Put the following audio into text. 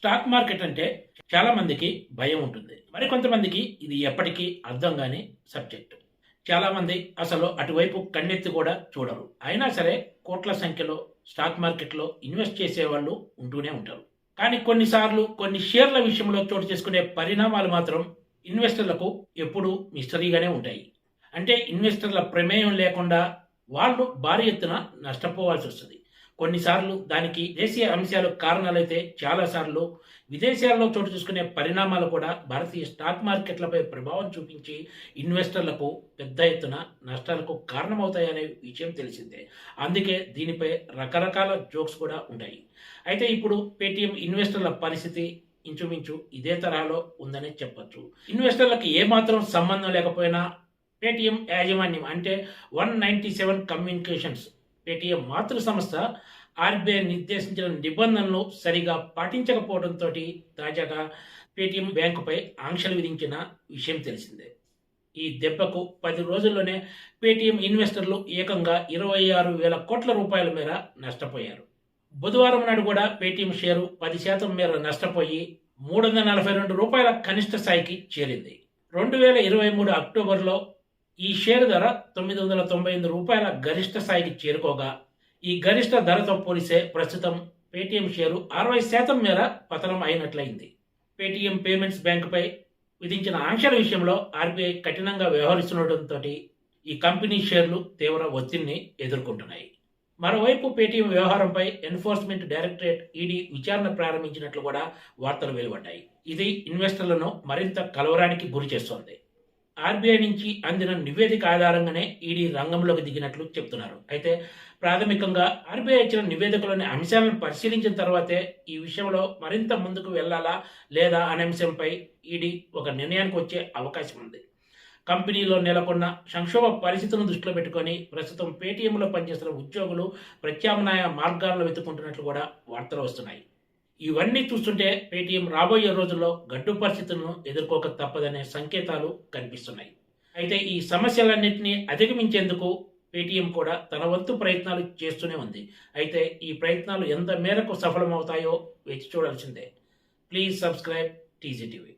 Stock market అంటే చాలా మందికి భయం ఉంటుంది. మరి కొంతమందికి ఇది ఎప్పటికీ అర్థం కాని సబ్జెక్టు. చాలా మంది అసలు అటువైపు కన్నెత్తి కూడా చూడరు. అయినా సరే కోట్ల సంఖ్యలో స్టాక్ మార్కెట్లో ఇన్వెస్ట్ చేసే వాళ్ళు ఉంటూనే ఉంటారు. కానీ కొన్నిసార్లు కొన్ని షేర్ల విషయంలో చోటు చేసుకునే పరిణామాలు మాత్రం ఇన్వెస్టర్లకు ఎప్పుడూ మిస్టరీగానే ఉంటాయి. అంటే ఇన్వెస్టర్ల ప్రమేయం లేకుండా వాళ్ళు భారీ ఎత్తున నష్టపోవాల్సి వస్తుంది. కొన్నిసార్లు దానికి దేశీయ అంశాలు కారణాలైతే చాలాసార్లు విదేశాల్లో చోటు చూసుకునే పరిణామాలు కూడా భారతీయ స్టాక్ మార్కెట్లపై ప్రభావం చూపించి ఇన్వెస్టర్లకు పెద్ద ఎత్తున నష్టాలకు కారణమవుతాయనే విషయం తెలిసిందే. అందుకే దీనిపై రకరకాల జోక్స్ కూడా ఉంటాయి అయితే ఇప్పుడు పేటీఎం ఇన్వెస్టర్ల పరిస్థితి ఇంచుమించు ఇదే తరహాలో ఉందని చెప్పొచ్చు. ఇన్వెస్టర్లకు ఏమాత్రం సంబంధం లేకపోయినా పేటీఎం యాజమాన్యం అంటే one ninety seven communications Paytm మాతృ సంస్థ ఆర్బీఐ నిర్దేశించిన నిబంధనలు సరిగా పాటించకపోవడంతో తాజాగా పేటీఎం బ్యాంకుపై ఆంక్షలు విధించిన విషయం తెలిసిందే. ఈ దెబ్బకు పది రోజుల్లోనే పేటీఎం ఇన్వెస్టర్లు ఏకంగా ఇరవై ఆరు వేల కోట్ల రూపాయల మేర నష్టపోయారు. బుధవారం నాడు కూడా పేటీఎం షేరు పది శాతం మేర నష్టపోయి మూడు వందల నలభై రెండు రూపాయల కనిష్ట స్థాయికి చేరింది. రెండు వేల ఇరవై మూడు అక్టోబర్లో ఈ షేరు ధర తొమ్మిది వందల తొంభై ఎనిమిది రూపాయల గరిష్ట స్థాయికి చేరుకోగా ఈ గరిష్ట ధరతో పోలిస్తే ప్రస్తుతం పేటీఎం షేరు అరవై శాతం మేర పతనం అయినట్లయింది. పేటీఎం పేమెంట్స్ బ్యాంకుపై విధించిన ఆంక్షల విషయంలో ఆర్బీఐ కఠినంగా వ్యవహరిస్తుండటంతో ఈ కంపెనీ షేర్లు తీవ్ర ఒత్తిడిని ఎదుర్కొంటున్నాయి. మరోవైపు పేటీఎం వ్యవహారంపై ఎన్ఫోర్స్మెంట్ డైరెక్టరేట్ ఈడీ విచారణ ప్రారంభించినట్లు కూడా వార్తలు వెలువడ్డాయి. ఇది ఇన్వెస్టర్లను మరింత కలవరానికి గురి చేస్తోంది ఆర్బీఐ నుంచి అందిన నివేదిక ఆధారంగానే ఈడీ రంగంలోకి దిగినట్లు చెప్తున్నారు అయితే ప్రాథమికంగా ఆర్బీఐ ఇచ్చిన నివేదికలోని అంశాలను పరిశీలించిన తర్వాతే ఈ విషయంలో మరింత ముందుకు వెళ్ళాలా లేదా అనే అంశంపై ఈడీ ఒక నిర్ణయానికి వచ్చే అవకాశం ఉంది. కంపెనీలో నెలకొన్న సంక్షోభ పరిస్థితులను దృష్టిలో పెట్టుకొని ప్రస్తుతం పేటీఎంలో పనిచేస్తున్న ఉద్యోగులు ప్రత్యామ్నాయ మార్గాలను వెతుకుంటున్నట్లు కూడా వార్తలు వస్తున్నాయి. ఇవన్నీ చూస్తుంటే పేటీఎం రాబోయే రోజుల్లో గడ్డు పరిస్థితులను ఎదుర్కోక తప్పదనే సంకేతాలు కనిపిస్తున్నాయి. అయితే ఈ సమస్యలన్నింటినీ అధిగమించేందుకు పేటీఎం కూడా తన వంతు ప్రయత్నాలు చేస్తూనే ఉంది. అయితే ఈ ప్రయత్నాలు ఎంత మేరకు సఫలమవుతాయో వేచి చూడాల్సిందే. Please subscribe TGTV